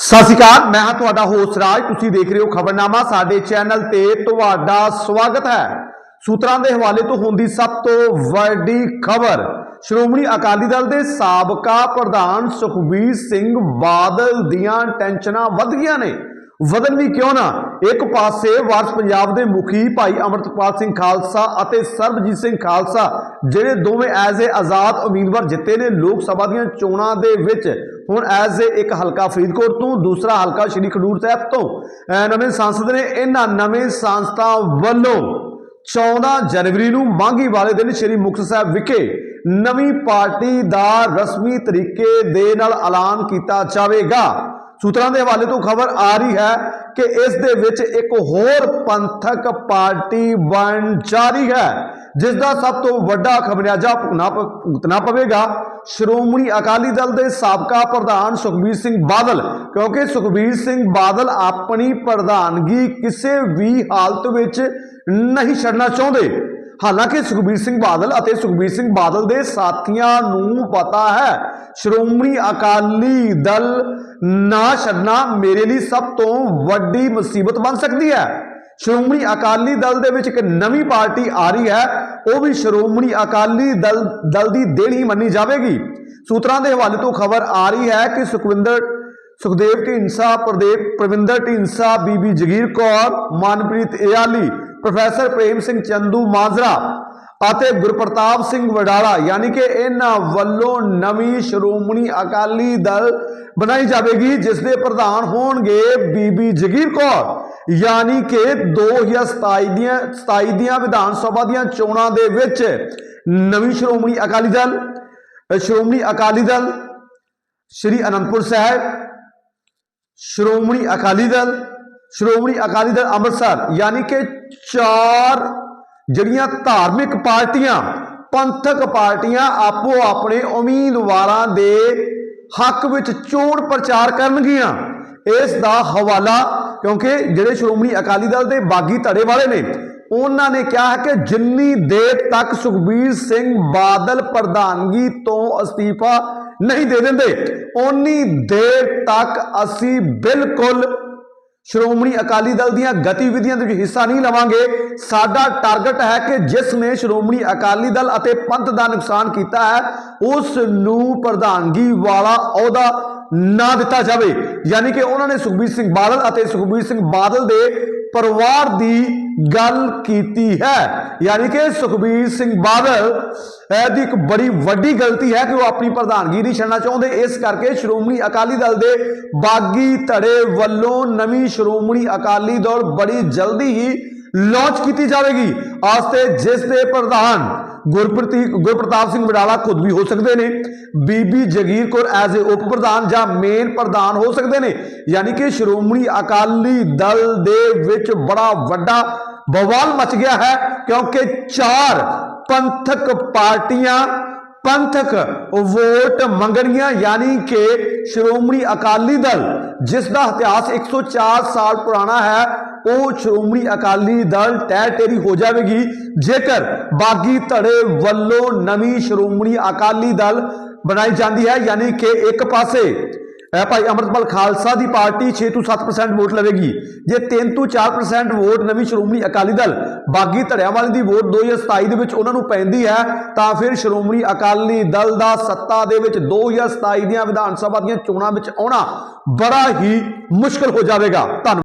ਸਤਿ ਸ਼੍ਰੀ ਅਕਾਲ, ਮੈਂ ਹਾਂ ਤੁਹਾਡਾ ਹੋਸਟ ਰਾਜ। ਤੁਸੀਂ ਦੇਖ ਰਹੇ ਹੋ ਖਬਰਨਾਮਾ। ਸਾਡੇ ਚੈਨਲ ਤੇ ਤੁਹਾਡਾ ਸਵਾਗਤ ਹੈ। ਸੂਤਰਾਂ ਦੇ ਹਵਾਲੇ ਤੋਂ ਹੁੰਦੀ ਸਭ ਤੋਂ ਵੱਡੀ ਖਬਰ। ਸ਼੍ਰੋਮਣੀ ਅਕਾਲੀ ਦਲ ਦੇ ਸਾਬਕਾ ਪ੍ਰਧਾਨ ਸੁਖਬੀਰ ਸਿੰਘ ਬਾਦਲ ਦੀਆਂ ਟੈਨਸ਼ਨਾਂ ਵੱਧ ਗਈਆਂ ਨੇ। ਵਧਣ ਵੀ ਕਿਉਂ ਨਾ? ਇੱਕ ਪਾਸੇ ਵਾਰਸ ਪੰਜਾਬ ਦੇ ਮੁਖੀ ਭਾਈ ਅਮਰਤਪਾਲ ਸਿੰਘ ਖਾਲਸਾ ਅਤੇ ਸਰਬਜੀਤ ਸਿੰਘ ਖਾਲਸਾ, ਜਿਹੜੇ ਦੋਵੇਂ ਐਜ਼ ਏ ਆਜ਼ਾਦ ਉਮੀਦਵਾਰ ਜਿੱਤੇ ਨੇ ਲੋਕ ਸਭਾ ਦੀਆਂ ਚੋਣਾਂ ਦੇ ਵਿੱਚ ਹੁਣ ਐਜ਼ ਏ ਇੱਕ ਹਲਕਾ ਫਰੀਦਕੋਟ ਤੋਂ, ਦੂਸਰਾ ਹਲਕਾ ਸ਼੍ਰੀ ਖਡੂਰ ਸਾਹਿਬ ਤੋਂ। ਨਵੇਂ ਸੰਸਦ ਨੇ ਇਹਨਾਂ ਨਵੇਂ ਸੰਸਦਾਂ ਵੱਲੋਂ 14 ਜਨਵਰੀ ਨੂੰ ਮਾਂਗੀ ਵਾਲੇ ਦਿਨ ਸ਼੍ਰੀ ਮੁਕਤਸਰ ਸਾਹਿਬ ਵਿਖੇ ਨਵੀਂ ਪਾਰਟੀ ਦਾ ਰਸਮੀ ਤਰੀਕੇ ਦੇ ਨਾਲ ਐਲਾਨ ਕੀਤਾ ਜਾਵੇਗਾ। ਸੂਤਰਾਂ ਦੇ ਹਵਾਲੇ ਤੋਂ ਖਬਰ ਆ ਰਹੀ ਹੈ ਕਿ ਇਸ ਦੇ ਵਿੱਚ ਇੱਕ ਹੋਰ ਪੰਥਕ ਪਾਰਟੀ ਬਣ ਜਾ ਰਹੀ ਹੈ, ਜਿਸ ਦਾ ਸਭ ਤੋਂ ਵੱਡਾ ਖਮਿਆਜਾ ਭੁਗਤਣਾ ਪ- ਭੁਗਤਣਾ ਪਵੇਗਾ। ਸ਼੍ਰੋਮਣੀ ਅਕਾਲੀ ਦਲ ਦੇ ਸਾਬਕਾ ਪ੍ਰਧਾਨ ਸੁਖਬੀਰ ਸਿੰਘ ਬਾਦਲ, ਕਿਉਂਕਿ ਸੁਖਬੀਰ ਸਿੰਘ ਬਾਦਲ ਆਪਣੀ ਪ੍ਰਧਾਨਗੀ ਕਿਸੇ ਵੀ ਹਾਲਤ ਵਿੱਚ ਨਹੀਂ ਛੱਡਣਾ ਚਾਹੁੰਦੇ। ਹਾਲਾਂਕਿ ਸੁਖਬੀਰ ਸਿੰਘ ਬਾਦਲ ਅਤੇ ਸੁਖਬੀਰ ਸਿੰਘ ਬਾਦਲ ਦੇ ਸਾਥੀਆਂ ਨੂੰ ਪਤਾ ਹੈ, ਸ਼੍ਰੋਮਣੀ ਅਕਾਲੀ ਦਲ ਨਾ ਛੱਡਣਾ ਮੇਰੇ ਲਈ ਸਭ ਤੋਂ ਵੱਡੀ ਮੁਸੀਬਤ ਬਣ ਸਕਦੀ ਹੈ। ਸ਼੍ਰੋਮਣੀ ਅਕਾਲੀ ਦਲ ਦੇ ਵਿੱਚ ਇੱਕ ਨਵੀਂ ਪਾਰਟੀ ਆ ਰਹੀ ਹੈ, ਉਹ ਵੀ ਸ਼੍ਰੋਮਣੀ ਅਕਾਲੀ ਦਲ ਦਲ ਦੀ ਦੇਣ ਹੀ ਮੰਨੀ ਜਾਵੇਗੀ। ਸੂਤਰਾਂ ਦੇ ਹਵਾਲੇ ਤੋਂ ਖਬਰ ਆ ਰਹੀ ਹੈ ਕਿ ਸੁਖਵਿੰਦਰ, ਸੁਖਦੇਵ ਢੀਂਸਾ ਪ੍ਰਦੇਵ, ਪ੍ਰਵਿੰਦਰ ਢੀਂਸਾ ਬੀਬੀ ਜਗੀਰ ਕੌਰ, ਮਨਪ੍ਰੀਤ ਇਆਲੀ ਪ੍ਰੋਫੈਸਰ ਪ੍ਰੇਮ ਸਿੰਘ ਚੰਦੂ ਮਾਜਰਾ ਅਤੇ ਗੁਰਪ੍ਰਤਾਪ ਸਿੰਘ ਵਡਾਲਾ, ਯਾਨੀ ਕਿ ਇਹਨਾਂ ਵੱਲੋਂ ਨਵੀਂ ਸ਼੍ਰੋਮਣੀ ਅਕਾਲੀ ਦਲ ਬਣਾਈ ਜਾਵੇਗੀ, ਜਿਸ ਦੇ ਪ੍ਰਧਾਨ ਹੋਣਗੇ ਬੀਬੀ ਜਗੀਰ ਕੌਰ। ਯਾਨੀ ਕਿ 2027 ਦੀਆਂ 27 ਦੀਆਂ ਵਿਧਾਨ ਸਭਾ ਦੀਆਂ ਚੋਣਾਂ ਦੇ ਵਿੱਚ ਨਵੀਂ ਸ਼੍ਰੋਮਣੀ ਅਕਾਲੀ ਦਲ, ਸ਼੍ਰੋਮਣੀ ਅਕਾਲੀ ਦਲ, ਸ਼੍ਰੀ ਅਨੰਦਪੁਰ ਸਾਹਿਬ, ਸ਼੍ਰੋਮਣੀ ਅਕਾਲੀ ਦਲ, ਸ਼੍ਰੋਮਣੀ ਅਕਾਲੀ ਦਲ ਅੰਮ੍ਰਿਤਸਰ, ਯਾਨੀ ਕਿ ਚਾਰ ਜਿਹੜੀਆਂ ਧਾਰਮਿਕ ਪਾਰਟੀਆਂ, ਪੰਥਕ ਪਾਰਟੀਆਂ ਆਪੋ ਆਪਣੇ ਉਮੀਦਵਾਰਾਂ ਦੇ ਹੱਕ ਵਿੱਚ ਚੋਣ ਪ੍ਰਚਾਰ ਕਰਨਗੀਆਂ, ਇਸ ਦਾ ਹਵਾਲਾ ਕਿਉਂਕਿ ਜਿਹੜੇ ਸ਼੍ਰੋਮਣੀ ਅਕਾਲੀ ਦਲ ਦੇ ਬਾਗੀ ਧੜੇ ਵਾਲੇ ਨੇ, ਉਹਨਾਂ ਨੇ ਕਿਹਾ ਹੈ ਕਿ ਜਿੰਨੀ ਦੇਰ ਤੱਕ ਸੁਖਬੀਰ ਸਿੰਘ ਬਾਦਲ ਪ੍ਰਧਾਨਗੀ ਤੋਂ ਅਸਤੀਫਾ ਨਹੀਂ ਦੇ ਦਿੰਦੇ ਉਨੀ ਦੇਰ ਤੱਕ ਅਸੀਂ ਬਿਲਕੁਲ ਸ਼੍ਰੋਮਣੀ ਅਕਾਲੀ ਦਲ ਦੀਆਂ ਗਤੀਵਿਧੀਆਂ ਦੇ ਵਿੱਚ ਹਿੱਸਾ ਨਹੀਂ ਲਵਾਂਗੇ। ਸਾਡਾ ਟਾਰਗੇਟ ਹੈ ਕਿ ਜਿਸ ਨੇ ਸ਼੍ਰੋਮਣੀ ਅਕਾਲੀ ਦਲ ਅਤੇ ਪੰਥ ਦਾ ਨੁਕਸਾਨ ਕੀਤਾ ਹੈ, ਉਸ ਨੂੰ ਪ੍ਰਧਾਨਗੀ ਵਾਲਾ ਅਹੁਦਾ ਨਾ ਦਿੱਤਾ ਜਾਵੇ। ਯਾਨੀ ਕਿ ਉਹਨਾਂ ਨੇ ਸੁਖਬੀਰ ਸਿੰਘ ਬਾਦਲ ਅਤੇ ਸੁਖਬੀਰ ਸਿੰਘ ਬਾਦਲ ਦੇ ਪਰਿਵਾਰ ਦੀ ਗੱਲ ਕੀਤੀ ਹੈ। ਯਾਨੀ ਕਿ ਸੁਖਬੀਰ ਸਿੰਘ ਬਾਦਲ ਦੀ ਇੱਕ ਬੜੀ ਵੱਡੀ ਗਲਤੀ ਹੈ ਕਿ ਉਹ ਆਪਣੀ ਪ੍ਰਧਾਨਗੀ ਨਹੀਂ ਛੱਡਣਾ ਚਾਹੁੰਦੇ। ਇਸ ਕਰਕੇ ਸ਼੍ਰੋਮਣੀ ਅਕਾਲੀ ਦਲ ਦੇ ਬਾਗੀ ਧੜੇ ਵੱਲੋਂ ਨਵੀਂ ਸ਼੍ਰੋਮਣੀ ਅਕਾਲੀ ਦਲ ਬੜੀ ਜਲਦੀ ਹੀ ਲਾਂਚ ਕੀਤੀ ਜਾਵੇਗੀ। ਆਸਤੇ ਜਿਸ ਦੇ ਪ੍ਰਧਾਨ ਗੁਰਪ੍ਰਤੀ ਗੁਰਪ੍ਰਤਾਪ ਸਿੰਘ ਵਡਾਲਾ ਖੁਦ ਵੀ ਹੋ ਸਕਦੇ ਨੇ। ਬੀਬੀ ਜਗੀਰ ਕੌਰ ਐਜ਼ ਏ ਉਪ ਪ੍ਰਧਾਨ ਜਾਂ ਮੇਨ ਪ੍ਰਧਾਨ ਹੋ ਸਕਦੇ ਨੇ। ਯਾਨੀ ਕਿ ਸ਼੍ਰੋਮਣੀ ਅਕਾਲੀ ਦਲ ਦੇ ਵਿੱਚ ਬੜਾ ਵੱਡਾ ਬਵਾਲ ਮਚ ਗਿਆ ਹੈ ਕਿਉਂਕਿ ਚਾਰ ਪੰਥਕ ਪਾਰਟੀਆਂ, ਪੰਥਕ ਵੋਟ ਮੰਗਣੀਆਂ ਯਾਨੀ ਕਿ ਸ਼੍ਰੋਮਣੀ ਅਕਾਲੀ ਦਲ, ਜਿਸ ਦਾ ਇਤਿਹਾਸ 104 ਸਾਲ ਪੁਰਾਣਾ ਹੈ ਉਹ ਸ਼੍ਰੋਮਣੀ ਅਕਾਲੀ ਦਲ ਟਹਿ ਟੇਰੀ ਹੋ ਜਾਵੇਗੀ। ਜੇਕਰ ਬਾਗੀ ਧੜੇ ਵੱਲੋਂ ਨਵੀਂ ਸ਼੍ਰੋਮਣੀ ਅਕਾਲੀ ਦਲ ਬਣਾਈ ਜਾਂਦੀ ਹੈ, ਯਾਨੀ ਕਿ ਇੱਕ ਪਾਸੇ ਇਹ ਭਾਈ ਅਮਰਤਪਾਲ ਖਾਲਸਾ ਦੀ ਪਾਰਟੀ 6 ਤੋਂ 7% ਵੋਟ ਲਵੇਗੀ। ਜੇ 3 ਤੋਂ 4% ਵੋਟ ਨਵੀਂ ਸ਼੍ਰੋਮਣੀ ਅਕਾਲੀ ਦਲ ਬਾਗੀ ਧੜਿਆਂ ਵਾਲੇ ਦੀ ਵੋਟ 2027 ਦੇ ਵਿੱਚ ਉਹਨਾਂ ਨੂੰ ਪੈਂਦੀ ਹੈ, ਤਾਂ ਫਿਰ ਸ਼੍ਰੋਮਣੀ ਅਕਾਲੀ ਦਲ ਦਾ ਸੱਤਾ ਦੇ ਵਿੱਚ 2027 ਦੀਆਂ ਵਿਧਾਨ ਸਭਾ ਦੀਆਂ ਚੋਣਾਂ ਵਿੱਚ ਆਉਣਾ ਬੜਾ ਹੀ ਮੁਸ਼ਕਲ ਹੋ ਜਾਵੇਗਾ। ਧੰਨਵਾਦ।